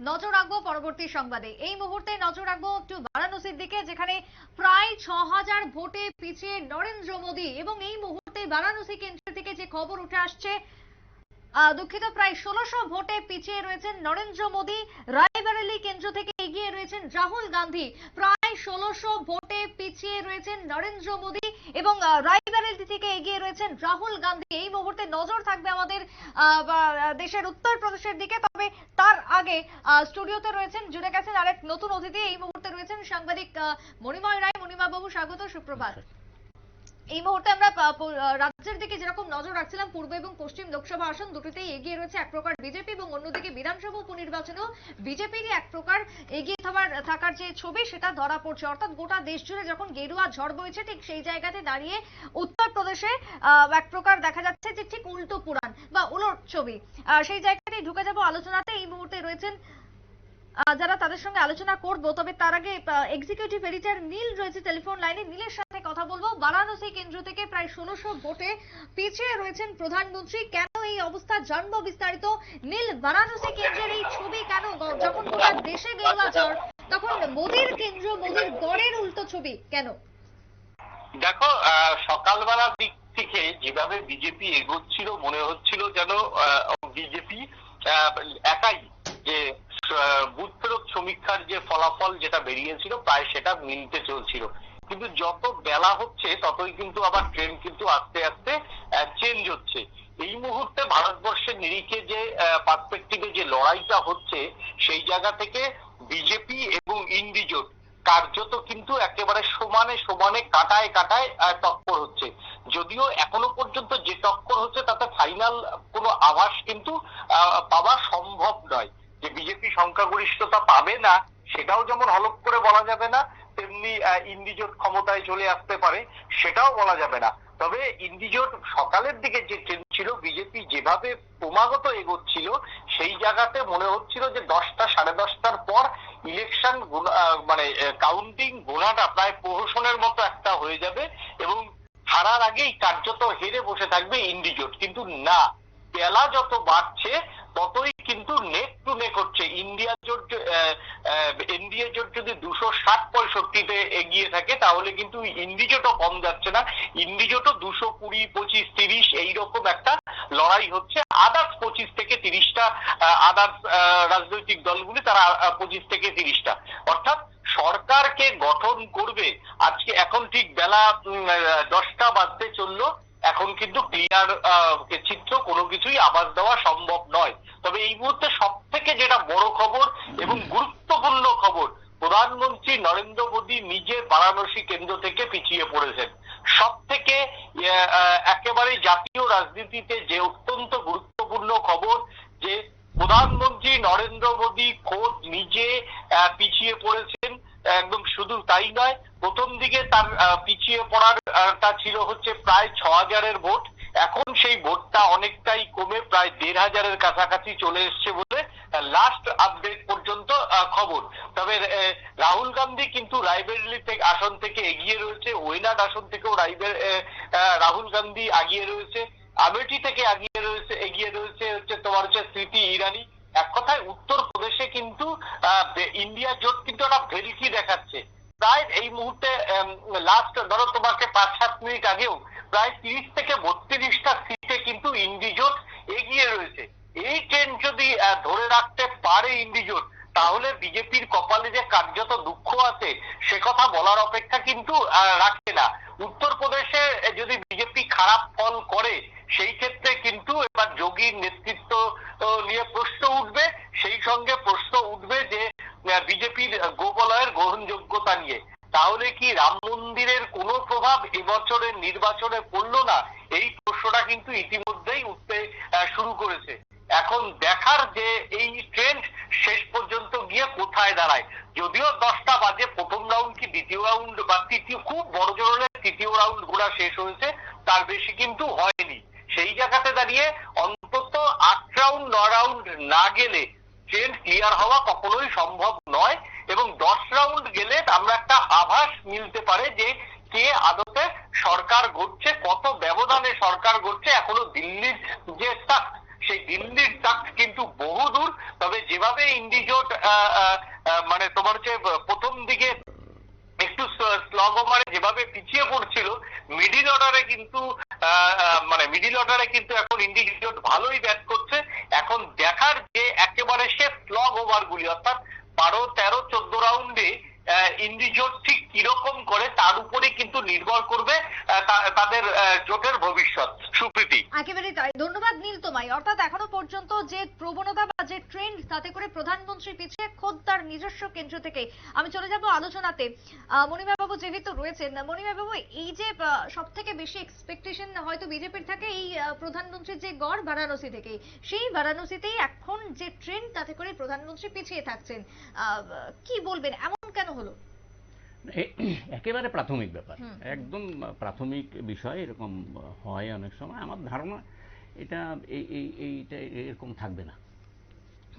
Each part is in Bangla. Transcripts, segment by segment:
নজর রাখব পরবর্তী সংবাদে। এই মুহূর্তে নজর রাখব একটু বারাণসীর দিকে, যেখানে প্রায় ছ হাজার ভোটে পিছিয়ে নরেন্দ্র মোদী এবং এই মুহূর্তে বারাণসী কেন্দ্র থেকে যে খবর উঠে আসছে দুঃখিত, প্রায় ষোলোশো ভোটে পিছিয়ে রয়েছেন নরেন্দ্র মোদী। রায়বেরেলি কেন্দ্র থেকে এগিয়ে রয়েছেন রাহুল গান্ধী। প্রায় ষোলোশো ভোটে পিছিয়ে রয়েছেন নরেন্দ্র মোদী এবং থেকে এগিয়ে রয়েছেন রাহুল গান্ধী। এই মুহূর্তে নজর থাকবে আমাদের দেশের উত্তর প্রদেশের দিকে। তবে তার আগে স্টুডিওতে রয়েছেন জুড়ে গেছেন আরেক নতুন অতিথি। এই মুহূর্তে রয়েছেন সাংবাদিক মণিময় রায়। মণিমা বাবু, স্বাগত, সুপ্রভাত। এই মুহূর্তে আমরা রাজ্যের দিকে যেরকম নজর রাখছিলাম, পূর্ব এবং পশ্চিম লোকসভা আসন দুটিতেই এগিয়ে রয়েছে এক প্রকার বিজেপি এবং অন্যদিকে বিধানসভা উপনির্বাচনেও বিজেপিরই এক প্রকার এগিয়ে থাকার থাকার যে ছবি, সেটা ধরা পড়ছে। অর্থাৎ গোটা দেশ জুড়ে যখন গেরুয়া ঝড় বইছে, ঠিক সেই জায়গাতে দাঁড়িয়ে উত্তরপ্রদেশে এক প্রকার দেখা যাচ্ছে যে ঠিক উল্টো পুরাণ বা উলট ছবি। সেই জায়গাতেই ঢুকে যাব আলোচনাতে। এই মুহূর্তে রয়েছেন যারা তাদের সঙ্গে আলোচনা করব, তবে তার আগে এক্সিকিউটিভ এডিটর নীল রয়েছে টেলিফোন লাইনে নীলের সাথে কথা বলব। বারাণসী কেন্দ্র থেকে প্রায় ষোলোশো ভোটে পিছিয়ে রয়েছেন প্রধানমন্ত্রী। কেন এই অবস্থা জানব বিস্তারিত। নীল, বারাণসী কেন্দ্রের এই ছবি কেন? যখন গোটা দেশে গেরুয়া ঝড়, তখন মোদির কেন্দ্র, মোদির গড়ের উল্টো ছবি কেন? দেখো সকালবেলার দিক থেকে যেভাবে বিজেপি এগোচ্ছিল, মনে হচ্ছিল যেন বিজেপি একাই যে বুথ সমীক্ষার যে ফলাফল যেটা বেরিয়েছিল, প্রায় সেটা মিলতে চলছিল। কিন্তু যত বেলা হচ্ছে, ততই কিন্তু আবার ট্রেন কিন্তু আস্তে আস্তে চেঞ্জ হচ্ছে। এই মুহূর্তে ভারতবর্ষের নিরিখে যে পার্সপেক্টিভে যে লড়াইটা হচ্ছে, সেই জায়গা থেকে বিজেপি এবং ইন্ডিজোট কার্যত কিন্তু একেবারে সমানে সমানে কাটায় কাটায় টক্কর হচ্ছে। যদিও এখনও পর্যন্ত যে টক্কর হচ্ছে, তাতে ফাইনাল কোনো আভাস কিন্তু পাওয়া সম্ভব নয়। যে বিজেপি সংখ্যাগরিষ্ঠতা পাবে না, সেটাও যেমন হলপ করে বলা যাবে না, তেমনি ইন্ডিজোট ক্ষমতায় চলে আসতে পারে, সেটাও বলা যাবে না। তবে ইন্ডিজোট সকালের দিকে যে ট্রেন ছিল বিজেপি যেভাবে ক্রমাগত এগোচ্ছিল, সেই জায়গাতে মনে হচ্ছিল যে দশটা সাড়ে দশটার পর ইলেকশন মানে কাউন্টিং গোনাটা প্রায় প্রহসনের মতো একটা হয়ে যাবে এবং হারার আগেই কার্যত হেরে বসে থাকবে ইন্ডিজোট। কিন্তু না, বেলা যত বাড়ছে, ততই নেক হচ্ছে ইন্ডিয়া জোট এনডিএ জোট যদি দুশো ষাট পঁয়ষট্টিতে এগিয়ে থাকে, তাহলে কিন্তু ইন্ডিজোটও কম যাচ্ছে না। ইন্ডিজোটও দুশো কুড়ি, পঁচিশ, তিরিশ এইরকম একটা লড়াই হচ্ছে। আদার্স পঁচিশ থেকে তিরিশটা আদার্স রাজনৈতিক দলগুলি তারা পঁচিশ থেকে তিরিশটা। অর্থাৎ সরকারকে গঠন করবে। আজকে এখন ঠিক বেলা দশটা বাজতে চলল। এখন কিন্তু ক্লিয়ার চিত্র কোনো কিছুই আবাস দেওয়া সম্ভব নয়। তবে এই মুহূর্তে সব থেকে যেটা বড় খবর এবং গুরুত্বপূর্ণ খবর, প্রধানমন্ত্রী নরেন্দ্র মোদী নিজে বারাণসী কেন্দ্র থেকে পিছিয়ে পড়েছেন। সব থেকে একেবারে জাতীয় রাজনীতিতে যে অত্যন্ত গুরুত্বপূর্ণ খবর, যে প্রধানমন্ত্রী নরেন্দ্র মোদী খোদ নিজে পিছিয়ে পড়েছেন একদম শুধু তাই নয়, প্রথম দিকে তার পিছিয়ে পড়ার টা ছিল হচ্ছে প্রায় ছ হাজারের ভোট। এখন সেই ভোটটা অনেকটাই কমে, প্রায় দেড় হাজারের কাছাকাছি চলে এসছে বলে লাস্ট আপডেট পর্যন্ত খবর। তবে রাহুল গান্ধী কিন্তু রায়বেরেলি থেকে, আসন থেকে এগিয়ে রয়েছে, ওয়েনাড আসন থেকেও রাইবের রাহুল গান্ধী আগিয়ে রয়েছে, আমেঠি থেকে আগিয়ে রয়েছে, এগিয়ে রয়েছে হচ্ছে তোমার হচ্ছে স্মৃতি ইরানি। এক কথায় উত্তর প্রদেশে কিন্তু ইন্ডিয়া জোট কিন্তু একটা ভেলকি দেখাচ্ছে। প্রায় এই মুহূর্তে লাস্ট ধরো তোমাকে পাঁচ, সাত মিনিট আগেও প্রায় তিরিশ থেকে বত্রিশটা সিটে কিন্তু ইন্ডিজোট এগিয়ে রয়েছে। এই ট্রেন যদি ধরে রাখতে পারে ইন্ডিজোট তাহলে বিজেপির কপালে যে কার্যত দুঃখ আছে, সে কথা বলার অপেক্ষা কিন্তু রাখে না। উত্তরপ্রদেশে যদি বিজেপি খারাপ ফল করে, সেই ক্ষেত্রে কিন্তু এবার যোগীর নেতৃত্ব আহ, নিয়ে প্রশ্ন উঠবে সেই সঙ্গে প্রশ্ন উঠবে যে বিজেপির গোপালয়ের গ্রহণযোগ্যতা নিয়ে। তাহলে কি রাম মন্দিরের কোনো প্রভাব এবছরের নির্বাচনে পড়ল না? এই প্রশ্নটা কিন্তু ইতিমধ্যেই উঠতে শুরু করেছে। এখন দেখার যে এই ট্রেন্ড শেষ পর্যন্ত গিয়ে কোথায় দাঁড়ায়? যদিও দশটা বাজে, প্রথম রাউন্ড কি দ্বিতীয় রাউন্ড বা তৃতীয়, খুব বড় ধরনের তৃতীয় রাউন্ড ঘোরা শেষ হয়েছে, তার বেশি কিন্তু হয়নি। সেই জায়গাতে দাঁড়িয়ে অন্তত আট রাউন্ড ন রাউন্ড না গেলে ট্রেন ক্লিয়ার হওয়া কখনোই সম্ভব নয় এবং দশ রাউন্ড গেলে আমরা একটা আভাস মিলতে পারে যে কে আদতে সরকার গড়ছে, কত ব্যবধানে সরকার গড়ছে। এখনও দিল্লির যে একটা সেই দিল্লির তাক কিন্তু বহুদূর তবে যেভাবে ইন্ডিজোট মানে তোমার হচ্ছে, প্রথম দিকে একটু স্লগ ওভারে যেভাবে পিছিয়ে পড়ছিল মিডিল অর্ডারে কিন্তু মানে মিডিল অর্ডারে কিন্তু এখন ইন্ডিজোট ভালোই ব্যাট করছে। এখন দেখার যে একেবারে সে স্লগ গুলি, অর্থাৎ বারো, তেরো, চোদ্দ রাউন্ডে ইন্ডিজোট ঠিক কীরকম করে তার উপরে কিন্তু নির্ভর করবে তাদের জোটের ভবিষ্যৎ। সুপ্রীতি। একেবারে তাই। ধন্যবাদ নীল তোমায় অর্থাৎ এখনও পর্যন্ত যে প্রবণতা যে ট্রেন্ড তাতে করে প্রধানমন্ত্রী পিছিয়ে খোদ তার নিজস্ব কেন্দ্র থেকে আমি চলে যাব আলোচনাতে। মণিমা বাবু যেহেতু রয়েছেন মণিমা বাবু এই যে সব থেকে বেশি এক্সপেকটেশন হয়তো বিজেপির থাকে এই প্রধানমন্ত্রীর যে গড় বারাণসী থেকে সেই বারাণসীতেই এখন যে ট্রেন্ড তাতে করে প্রধানমন্ত্রী পিছিয়ে থাকছেন। আহ, কি বলবেন? এমন কেন হলো? একেবারে প্রাথমিক ব্যাপার। একদম প্রাথমিক বিষয় এরকম হয় অনেক সময়। আমার ধারণা এটা এই এই এইটা এরকম থাকবে না।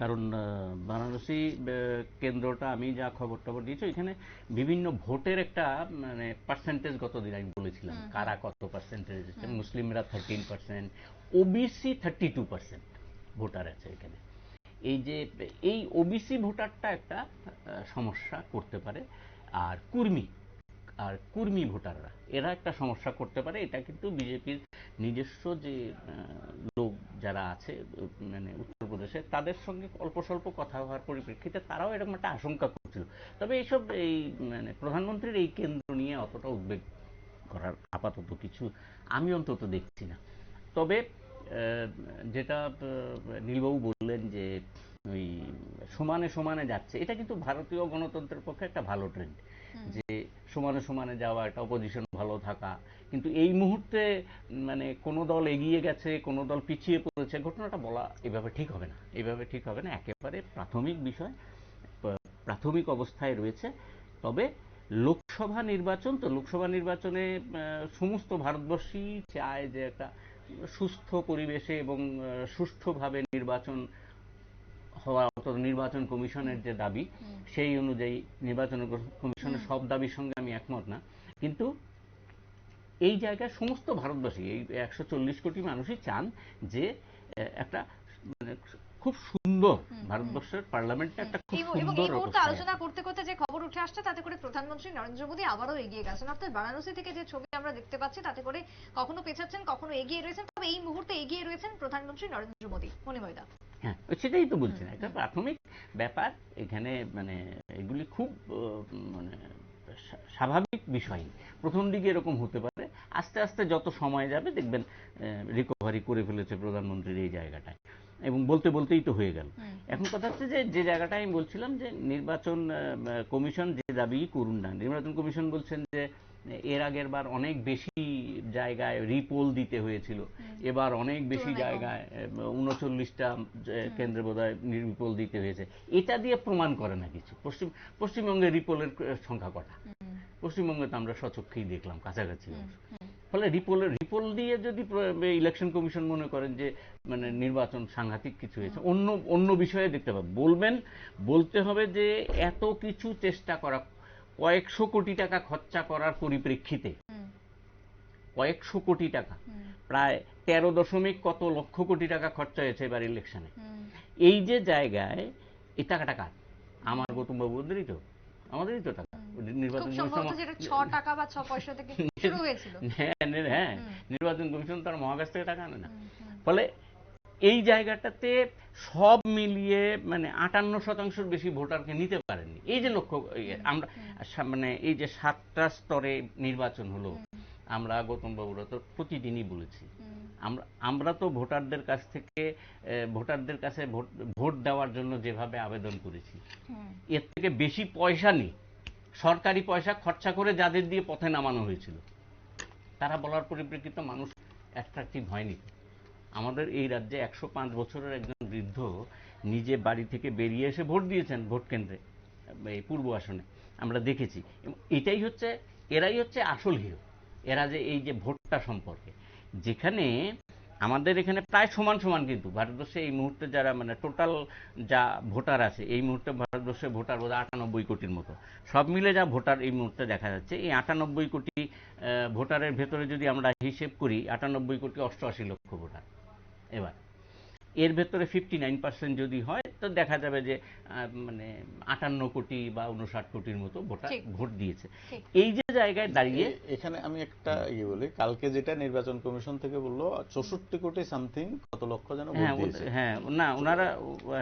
কারণ বারাণসী কেন্দ্রটা আমি যা খবর টবর দিয়েছি এখানে বিভিন্ন ভোটের একটা মানে পার্সেন্টেজ গত দিন আমি বলেছিলাম। কারা কত পার্সেন্টেজ। মুসলিমরা thirteen percent OBC thirty two percent voter আছে এখানে। এই যে এই ওবিসি ভোটারটা একটা সমস্যা করতে পারে। আর কুর্মী আর কুর্মী ভোটাররা, এরা একটা সমস্যা করতে পারে। এটা কিন্তু বিজেপির নিজস্ব যে লোক যারা আছে মানে উত্তরপ্রদেশে তাদের সঙ্গে অল্প স্বল্প কথা হওয়ার পরিপ্রেক্ষিতে তারাও এরকম একটা আশঙ্কা করছিল। তবে এইসব এই মানে প্রধানমন্ত্রীর এই কেন্দ্র নিয়ে অতটা উদ্বেগ করার আপাতত কিছু আমি অন্তত দেখছি না। তবে যেটা নীলবাবু বললেন যে, ওই সমানে সমানে যাচ্ছে, এটা কিন্তু ভারতীয় গণতন্ত্রের পক্ষে একটা ভালো ট্রেন্ড যে সমানে সমানে যাওয়া, একটা অপোজিশন ভালো থাকা। কিন্তু এই মুহূর্তে মানে কোনো দল এগিয়ে গেছে, কোনো দল পিছিয়ে পড়েছে, ঘটনাটা বলা এভাবে ঠিক হবে না। এভাবে ঠিক হবে না। একেবারে প্রাথমিক বিষয় প্রাথমিক অবস্থায় রয়েছে। তবে লোকসভা নির্বাচন, তো লোকসভা নির্বাচনে সমস্ত ভারতবর্ষী চায় যে একটা সুস্থ পরিবেশে এবং সুষ্ঠুভাবে নির্বাচন হওয়া অর্থাৎ নির্বাচন কমিশনের যে দাবি সেই অনুযায়ী নির্বাচন কমিশনের সব দাবির সঙ্গে আমি একমত না। কিন্তু এই জায়গায় সমস্ত ভারতবাসী এই একশো চল্লিশ কোটি মানুষই চান যে একটা মানে খুব সুন্দর ভারতবর্ষের পার্লামেন্টটা একটা খুব সুন্দর এই মুহূর্তে আলোচনা করতে করতে যে খবর উঠে আসছে তাতে করে প্রধানমন্ত্রী নরেন্দ্র মোদী আবারও এগিয়ে গেছেন। অর্থাৎ বারাণসী থেকে যে ছবি আমরা দেখতে পাচ্ছি তাতে করে কখনো পেছাচ্ছেন কখনো এগিয়ে রয়েছেন তবে এই মুহূর্তে এগিয়ে রয়েছেন প্রধানমন্ত্রী নরেন্দ্র মোদী। মনিময়দা হ্যাঁ সেটাই তো বলছি না এটা প্রাথমিক ব্যাপার এখানে মানে এগুলি খুব মানে স্বাভাবিক বিষয় প্রথম দিকে এরকম হতে পারে আস্তে আস্তে যত সময় যাবে দেখবেন রিকভারি করে ফেলেছে প্রধানমন্ত্রীর এই জায়গাটায়। এবং বলতে বলতেই তো হয়ে গেল। এখন কথা হচ্ছে যে যে জায়গাটা আমি বলছিলাম যে নির্বাচন কমিশন যে দাবি করুন না নির্বাচন কমিশন বলছেন যে এর আগের বার অনেক বেশি জায়গায় রিপোল দিতে হয়েছিল। এবার অনেক বেশি। জায়গায় উনচল্লিশটা কেন্দ্রে বোধহয় রিপোল দিতে হয়েছে। এটা দিয়ে প্রমাণ করে না কিছু। পশ্চিম পশ্চিমবঙ্গে রিপোলের সংখ্যা কটা? পশ্চিমবঙ্গে তো আমরা সচক্ষেই দেখলাম কাছাকাছি অবশ্য। ফলে রিপোল রিপোল দিয়ে যদি ইলেকশন কমিশন মনে করেন যে মানে নির্বাচন সাংঘাতিক কিছু হয়েছে অন্য অন্য বিষয়ে দেখতে পাবে। বলবেন বলতে হবে যে এত কিছু চেষ্টা করা কয়েকশো কোটি টাকা খরচা করার পরিপ্রেক্ষিতে কয়েকশো কোটি টাকা প্রায় তেরো দশমিক কত লক্ষ কোটি টাকা খরচা হয়েছে এবার ইলেকশনে এই যে জায়গায় এই টাকাটা কার? আমার গৌতম বাবুদেরই তো আমাদেরই তো টাকা। নির্বাচন কমিশন ছ টাকা বা পয়সা থেকে শুরু হয়েছিল। হ্যাঁ হ্যাঁ হুম। নির্বাচন কমিশন তার মহাকাশ থেকে টাকা আনে না। ফলে এই জায়গাটাতে সব মিলিয়ে মানে আটান্ন শতাংশের বেশি ভোটারকে নিতে পারেনি এই যে লক্ষ্য আমরা মানে এই যে সাতটা স্তরে নির্বাচন হলো আমরা গৌতম বাবুরা তো প্রতিদিনই বলেছি। আমরা আমরা তো ভোটারদের কাছ থেকে ভোটারদের কাছে ভোট ভোট দেওয়ার জন্য যেভাবে আবেদন করেছি এর থেকে বেশি পয়সা নেই। সরকারি পয়সা খরচা করে যাদের দিয়ে পথে নামানো হয়েছিল তারা বলার পরিপ্রেক্ষিতে মানুষ অ্যাট্রাকটিভ হয়নি। আমাদের এই রাজ্যে একশো পাঁচ বছরের একজন বৃদ্ধ নিজে বাড়ি থেকে বেরিয়ে এসে ভোট দিয়েছেন ভোট কেন্দ্রে, এই পূর্ব আসনে। আমরা দেখেছি। এটাই হচ্ছে, এরাই হচ্ছে আসল হিরো। এরা যে এই যে ভোটটা সম্পর্কে। যেখানে আমাদের এখানে প্রায় সমান সমান কিন্তু ভারতবর্ষে এই মুহূর্তে যারা মানে টোটাল যা ভোটার আছে, এই মুহূর্তে ভারতবর্ষে ভোটার বোধ আটানব্বই কোটির মতো। সব মিলে যা ভোটার এই মুহূর্তে দেখা যাচ্ছে, এই আটানব্বই কোটি ভোটারের ভেতরে যদি আমরা হিসেব করি, আটানব্বই কোটি অষ্টআশি লক্ষ ভোটার। এবার। এর ভেতরে ফিফটি নাইন পার্সেন্ট যদি হয় তো দেখা যাবে যে মানে আটান্ন কোটি বা উনষাট কোটির মতো ভোটার ভোট দিয়েছে। এই যে জায়গায় দাঁড়িয়ে। এখানে আমি একটা ইয়ে বলি কালকে যেটা নির্বাচন কমিশন থেকে বলল চৌষট্টি কোটি সামথিং কত লক্ষ যেন হ্যাঁ হ্যাঁ না ওনারা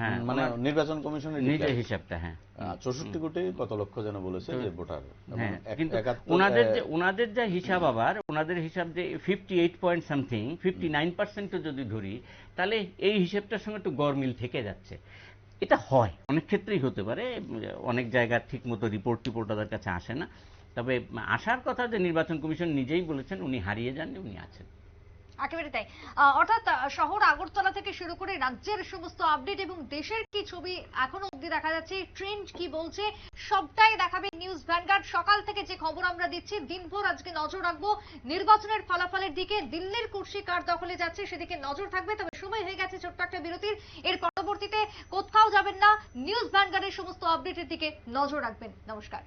হ্যাঁ মানে নির্বাচন কমিশনের নিজের হিসাবটা হ্যাঁ। চৌষট্টি কোটি কত লক্ষ যেন বলেছে যে ভোটার। হ্যাঁ কিন্তু ওনাদের যে ওনাদের যা হিসাব আবার ওনাদের হিসাব যে fifty eight point something fifty nine পার্সেন্টও যদি ধরি তাহলে এই হিসেবটার সঙ্গে একটু গরমিল থেকে যাচ্ছে। এটা হয় অনেক ক্ষেত্রেই হতে পারে অনেক জায়গার ঠিক মতো রিপোর্ট টিপোর্ট তাদের কাছে আসে না। তবে আসার কথা যে নির্বাচন কমিশন নিজেই বলেছেন, উনি হারিয়ে যাননি, উনি আছেন। একেবারে তাই। অর্থাৎ শহর আগরতলা থেকে শুরু করে রাজ্যের সমস্ত আপডেট এবং দেশের কি ছবি এখনও অবধি দেখা যাচ্ছে ট্রেন্ড কি বলছে, সবটাই দেখাবে নিউজ ভ্যানগার্ড সকাল থেকে যে খবর আমরা দিচ্ছি, দিনভর আজকে নজর রাখব নির্বাচনের ফলাফলের দিকে। দিল্লির কুর্সি কার দখলে যাচ্ছে সেদিকে নজর থাকবে, তবে সময় হয়ে গেছে ছোট্ট একটা বিরতির। এর পরবর্তীতে কোথাও যাবেন না নিউজ ভ্যানগার্ডের সমস্ত আপডেটের দিকে নজর রাখবেন। নমস্কার।